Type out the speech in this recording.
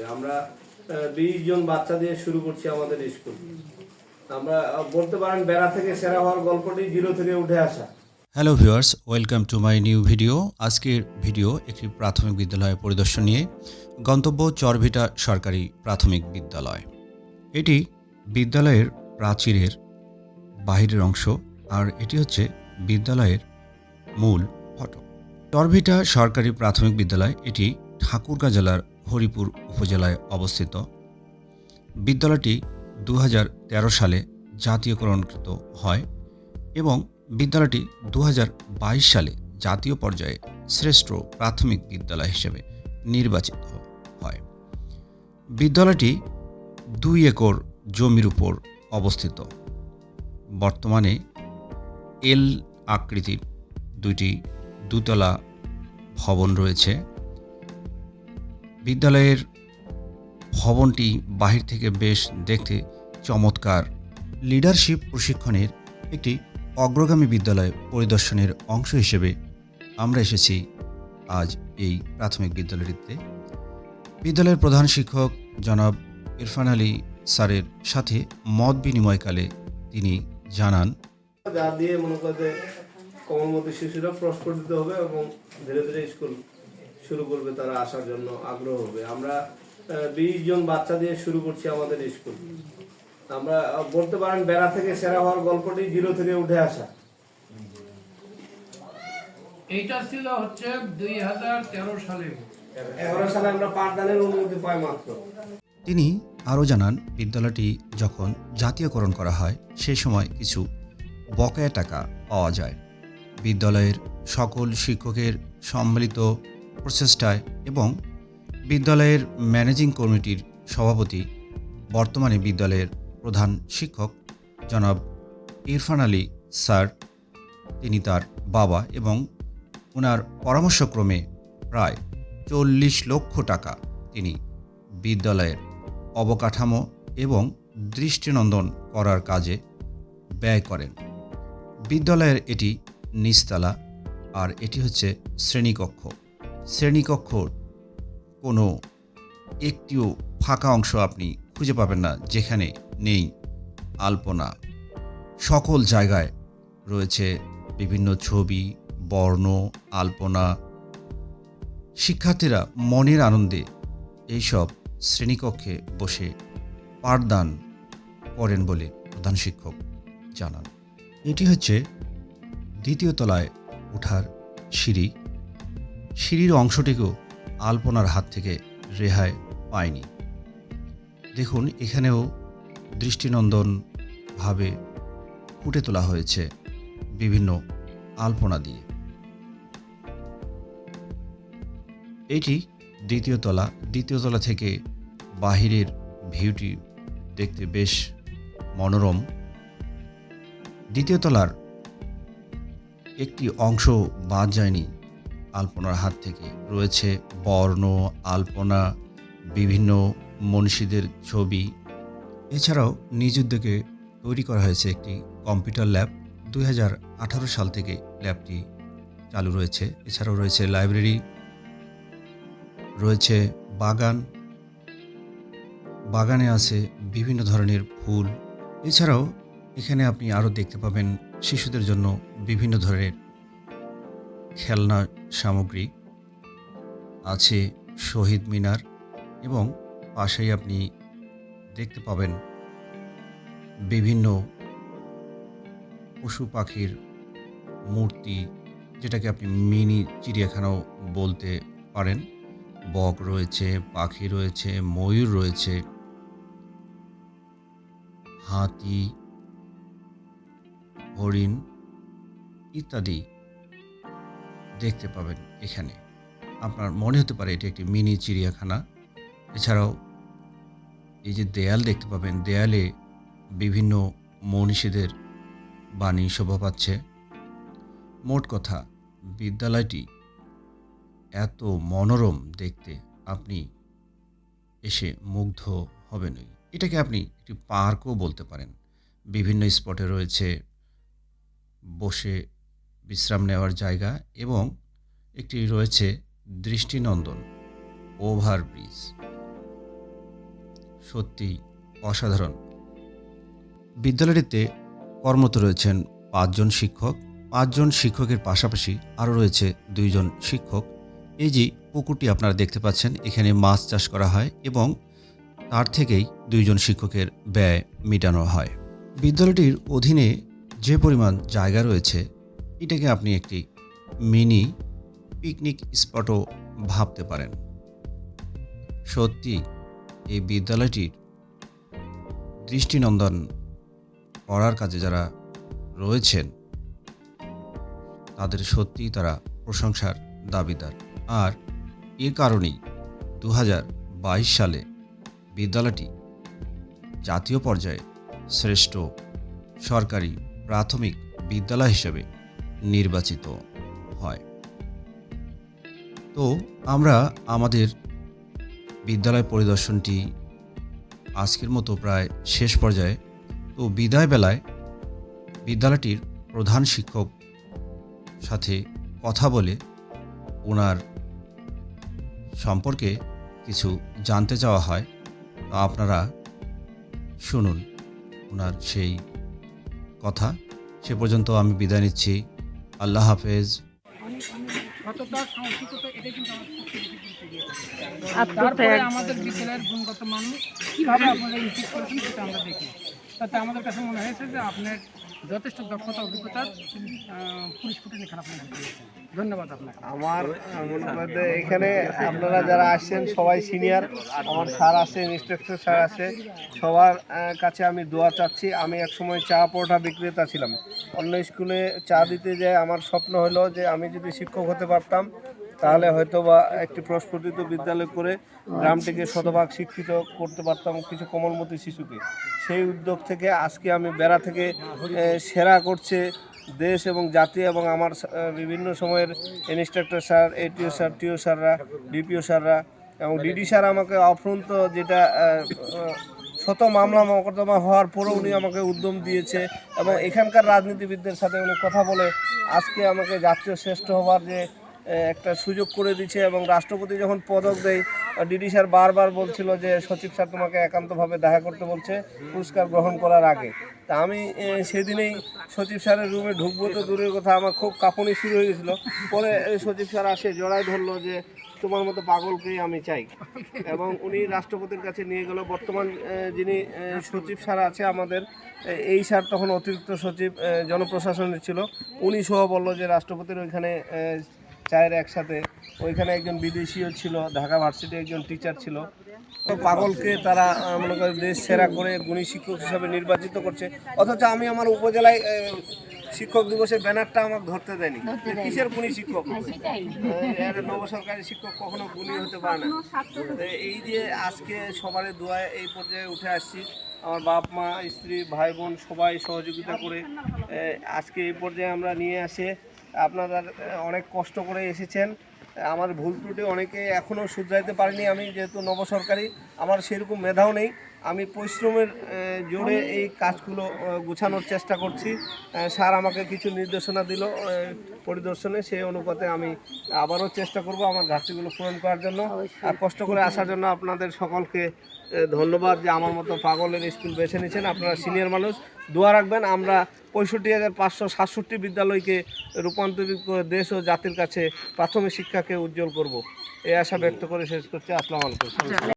হবে। আমরা বিশ জন বাচ্চা দিয়ে শুরু করছি আমাদের স্কুল। আমরা বলতে পারেন বেড়া থেকে সেরা হওয়ার গল্পটি জিরো থেকে উঠে আসা। Hello viewers welcome to my new video আজকের ভিডিও একটি প্রাথমিক বিদ্যালয় পরিদর্শন নিয়ে। গন্তব্য চরভিটা সরকারি প্রাথমিক বিদ্যালয়। এটি বিদ্যালয়ের প্রাচীরের বাহিরের অংশ, আর এটি হচ্ছে বিদ্যালয়ের মূল ফটক। চরভিটা সরকারি প্রাথমিক বিদ্যালয়, এটি ঠাকুরগাঁ জেলার হরিপুর উপজেলায় অবস্থিত। বিদ্যালয়টি দু হাজার তেরো সালে জাতীয়করণকৃত হয় এবং বিদ্যালয়টি দু হাজার বাইশ সালে জাতীয় পর্যায়ে শ্রেষ্ঠ প্রাথমিক বিদ্যালয় হিসেবে নির্বাচিত হয়। বিদ্যালয়টি দুই একর জমির উপর অবস্থিত। বর্তমানে এল আকৃতির দুইটি দুতলা ভবন রয়েছে। বিদ্যালয়ের ভবনটি বাহির থেকে বেশ দেখতে চমৎকার। লিডারশিপ প্রশিক্ষণের একটি অগ্রগামী বিদ্যালয় পরিদর্শনের অংশ হিসেবে আমরা এসেছি আজ এই প্রাথমিক বিদ্যালয়টিতে। বিদ্যালয়ের প্রধান শিক্ষক জনাব ইরফান আলী স্যারের সাথে মত বিনিময়কালে তিনি জানান, যা দিয়ে মনে করতে কমলমতি শিশুরা প্রস্ফুটিত হবে এবং ধীরে ধীরে স্কুল শুরু করবে তারা আসার জন্য আগ্রহ হবে। আমরা বিশ জন বাচ্চা দিয়ে শুরু করছি আমাদের স্কুল। আমরা বলতে পারেন বেড়া থেকে সেরা হওয়ার গল্পটি জিরো থেকে উঠে আসা। এইটা ছিল হচ্ছে দুই হাজার তেরো সালে। এগারো সালে আমরা পাঠদানের অনুমতি পাই মাত্র। তিনি আরও জানান বিদ্যালয়টি যখন জাতীয়করণ করা হয় সেই সময় কিছু বকেয়া টাকা পাওয়া যায়। বিদ্যালয়ের সকল শিক্ষকের সম্মিলিত প্রচেষ্টায় এবং বিদ্যালয়ের ম্যানেজিং কমিটির সভাপতি, বর্তমানে বিদ্যালয়ের প্রধান শিক্ষক জনাব ইরফান আলী স্যার, তিনি তার বাবা এবং ওনার পরামর্শক্রমে প্রায় চল্লিশ লক্ষ টাকা তিনি বিদ্যালয়ের অবকাঠামো এবং দৃষ্টিনন্দন করার কাজে ব্যয় করেন। বিদ্যালয়ের এটি নিচতলা আর এটি হচ্ছে শ্রেণীকক্ষ। শ্রেণীকক্ষর কোনো একটিও ফাঁকা অংশ আপনি খুঁজে পাবেন না যেখানে নেই আলপনা। সকল জায়গায় রয়েছে বিভিন্ন ছবি, বর্ণ, আলপনা। শিক্ষার্থীরা মনের আনন্দে এইসব শ্রেণীকক্ষে বসে পাঠদান করেন বলে প্রধান শিক্ষক জানান। এটি হচ্ছে দ্বিতীয় তলায় ওঠার সিঁড়ি। সিঁড়ির অংশটিকেও আলপনার হাত থেকে রেহাই পায়নি। দেখুন, এখানেও দৃষ্টিনন্দনভাবে ফুটে তোলা হয়েছে বিভিন্ন আলপনা দিয়ে। এটি দ্বিতীয় তলা। দ্বিতীয় তলা থেকে বাহিরের ভিউটি দেখতে বেশ মনোরম। দ্বিতীয় তলার একটি অংশ বাদ যায়নি আলপনার হাত থেকে। রয়েছে বর্ণ, আলপনা, বিভিন্ন মনীষীদের ছবি। এছাড়াও নিজ উদ্যোগে তৈরি করা হয়েছে একটি কম্পিউটার ল্যাব। দু হাজার আঠারো সাল থেকে ল্যাবটি চালু রয়েছে। এছাড়াও রয়েছে লাইব্রেরি, রয়েছে বাগান। বাগানে আছে বিভিন্ন ধরনের ফুল। এছাড়াও এখানে আপনি আরও দেখতে পাবেন শিশুদের জন্য বিভিন্ন ধরনের খেলনা সামগ্রী আছে শহীদ মিনার এবং পাশেই আপনি দেখতে পাবেন বিভিন্ন পশু পাখির মূর্তি, যেটাকে আপনি মিনি চিড়িয়াখানাও বলতে পারেন। বক রয়েছে, পাখি রয়েছে, ময়ূর রয়েছে, হাতি, হরিণ ইত্যাদি। দেখতে পাবেন এখানে। আপনার মনে হতে পারে এটি একটি মিনি চিড়িয়াখানা। এছাড়াও এই যে দেয়াল দেখতে পাবেন, দেয়ালে বিভিন্ন মনীষীদের বাণী শোভা পাচ্ছে। মোট কথা, বিদ্যালয়টি এত মনোরম দেখতে আপনি এসে মুগ্ধ হবেনই এটাকে আপনি একটি পার্কও বলতে পারেন। বিভিন্ন স্পটে রয়েছে, বসে বিশ্রাম নেওয়ার জায়গা এবং একটি রয়েছে দৃষ্টিনন্দন ওভারব্রিজ সত্যি অসাধারণ। বিদ্যালয়টিতে কর্মরত রয়েছেন পাঁচজন শিক্ষক। পাঁচজন শিক্ষকের পাশাপাশি আরও রয়েছে দুইজন শিক্ষক। এই যে পুকুরটি আপনারা দেখতে পাচ্ছেন, এখানে মাছ চাষ করা হয় এবং তার থেকেই দুইজন শিক্ষকের ব্যয় মেটানো হয়। বিদ্যালয়টির অধীনে যে পরিমাণ জায়গা রয়েছে এটাকে আপনি একটি মিনি পিকনিক স্পটও ভাবতে পারেন। সত্যি, এই বিদ্যালয়টির দৃষ্টিনন্দন করার কাজে যারা রয়েছেন, তাদের সত্যিই তারা প্রশংসার দাবিদার। আর এ কারণেই দু হাজার বাইশ সালে বিদ্যালয়টি জাতীয় পর্যায়ে শ্রেষ্ঠ সরকারি প্রাথমিক বিদ্যালয় হিসেবে নির্বাচিত হয়। তো আমরা আমাদের বিদ্যালয় পরিদর্শনটি আজকের মতো প্রায় শেষ পর্যায়ে। তো বিদায় বেলায় বিদ্যালয়টির প্রধান শিক্ষক সাথে কথা বলে ওনার সম্পর্কে কিছু জানতে চাওয়া হয় আপনারা শুনুন। ওনার সেই কথা, সে পর্যন্ত আমি বিদায় নিচ্ছি। আল্লাহ হাফেজ। আমাদের বিদ্যালয়ের গুণগত মান কীভাবে আপনারা ইনক্রিজ করেছেন সেটা আমরা দেখি। তাতে আমাদের কাছে মনে হয়েছে যে আপনার যথেষ্ট দক্ষতা এখানে আপনি ঘটিয়েছেন ধন্যবাদ আপনাকে। আমার মনে এখানে আপনারা যারা আসছেন, সবাই সিনিয়র আমার স্যার আছে ইন্সট্রাক্টর স্যার আছে। সবার কাছে আমি দোয়া চাচ্ছি। আমি একসময় চা পরোটা বিক্রেতা ছিলাম। অন্য স্কুলে চা দিতে যেয়ে আমার স্বপ্ন হলো যে আমি যদি শিক্ষক হতে পারতাম, তাহলে হয়তো বা একটি প্রস্ফুটিত বিদ্যালয় করে গ্রামটিকে শতভাগ শিক্ষিত করতে পারতাম কিছু কোমলমতি শিশুকে। সেই উদ্যোগ থেকে আজকে আমি বেড়া থেকে সেরা করছে দেশ এবং জাতি এবং আমার বিভিন্ন সময়ের ইনস্ট্রাক্টর স্যার এটিও স্যার টিও স্যাররা ডিপিও স্যাররা এবং ডিডি স্যার আমাকে অফ্রন্ত যেটা শত মামলা মোকদ্দমা হওয়ার পরেও উনি আমাকে উদ্যম দিয়েছে এবং এখানকার রাজনীতিবিদদের সাথে উনি কথা বলে আজকে আমাকে জাতীয় শ্রেষ্ঠ হওয়ার যে একটা সুযোগ করে দিচ্ছে এবং রাষ্ট্রপতি যখন পদক দেয় ডিডি স্যার বারবার বলছিল যে সচিব স্যার তোমাকে একান্তভাবে দেখা করতে বলছে, পুরস্কার গ্রহণ করার আগে। তা আমি সেদিনেই সচিব স্যারের রুমে ঢুকবো তো দূরের কথা, আমার খুব কাঁপুনি শুরু হয়ে গেছিল। পরে সচিব স্যার আসে জড়াই ধরলো যে তোমার মতো পাগলকেই আমি চাই। এবং উনি রাষ্ট্রপতির কাছে নিয়ে গেল। বর্তমান যিনি সচিব স্যার আছে আমাদের এই স্যার তখন অতিরিক্ত সচিব জনপ্রশাসনের ছিল। উনি সহ বলল যে রাষ্ট্রপতির ওইখানে চায়ের একসাথে। ওইখানে একজন বিদেশিও ছিল ঢাকা ভার্সিটি একজন টিচার ছিল। তো পাগলকে তারা মনে করে দেশ সেরা করে গুণী শিক্ষক হিসাবে নির্বাচিত করছে। অথচ আমি আমার উপজেলায় শিক্ষক দিবসের ব্যানারটা আমার ধরতে দেয়নি। কিসের গুণী শিক্ষক? আহ, এর নব সরকারি শিক্ষক কখনো গুণী হতে পারে না। এই যে আজকে সবার দোয়ায় এই পর্যায়ে উঠে আসছি। আমার বাপ মা স্ত্রী ভাই বোন সবাই সহযোগিতা করে আজকে এই পর্যায়ে আমরা নিয়ে আসে আপনারা অনেক কষ্ট করে এসেছেন। আমার ভুল ত্রুটি অনেকে এখনও শুধরাইতে পারিনি। আমি যেহেতু নবসরকারি আমার সেরকম মেধাও নেই। আমি পরিশ্রমের জোরে এই কাজগুলো গোছানোর চেষ্টা করছি। স্যার আমাকে কিছু নির্দেশনা দিল পরিদর্শনে। সেই অনুপাতে আমি আবারও চেষ্টা করব আমার ঘাটতিগুলো পূরণ করার জন্য। আর কষ্ট করে আসার জন্য আপনাদের সকলকে ধন্যবাদ যে আমার মতো পাগলের স্কুল বেছে নিয়েছেন। আপনারা সিনিয়র মানুষ দোয়া রাখবেন। আমরা পঁয়ষট্টি হাজার পাঁচশো সাতষট্টি বিদ্যালয়কে রূপান্তরিত করে দেশ ও জাতির কাছে প্রাথমিক শিক্ষাকে উজ্জ্বল করব। এই আশা ব্যক্ত করে শেষ করছি। আসসালামু আলাইকুম।